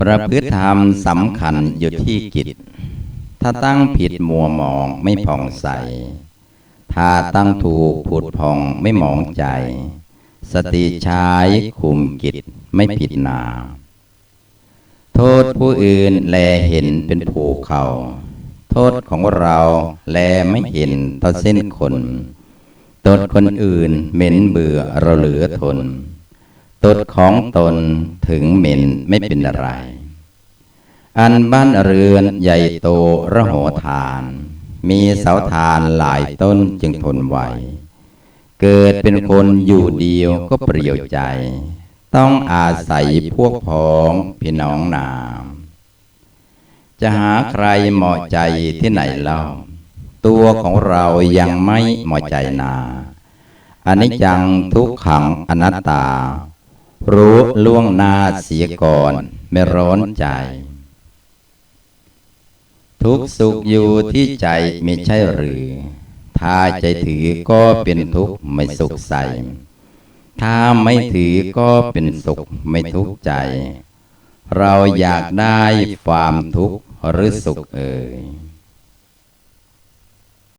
ประพฤติธรรมสำคัญอยู่ที่กิจ ถ้าตั้งผิดมัวมองไม่ผ่องใส ถ้าตั้งถูกผุดผ่องไม่หมองใจ สติใช้คุมกิจไม่ผิดนา โทษผู้อื่นแลเห็นเป็นภูเขา โทษของเราแลไม่เห็นเท่าเส้นคนตดคนอื่นเหม็นเบื่อเราเหลือทน ตดของตนถึงเหม็นไม่เป็นอะไร อันบ้านเรือนใหญ่โตระโหฐาน มีเสาทานหลายต้นจึงทนไหว เกิดเป็นคนอยู่เดียวก็เปรี่ยวใจ ต้องอาศัยพวกพ้องพี่น้องนาม จะหาใครเหมาะใจที่ไหนเล่า ตัวของเรายังไม่เหมาะใจนาอันนี้จังทุกขังอนัตตา รู้ล่วงหน้าเสียก่อน ไม่ร้อนใจ ทุกสุขอยู่ที่ใจไม่ใช่หรือ ถ้าใจถือก็เป็นทุกข์ไม่สุขใส ถ้าไม่ถือก็เป็นสุขไม่ทุกข์ใจ เราอยากได้ความทุกข์หรือสุขเอ่ย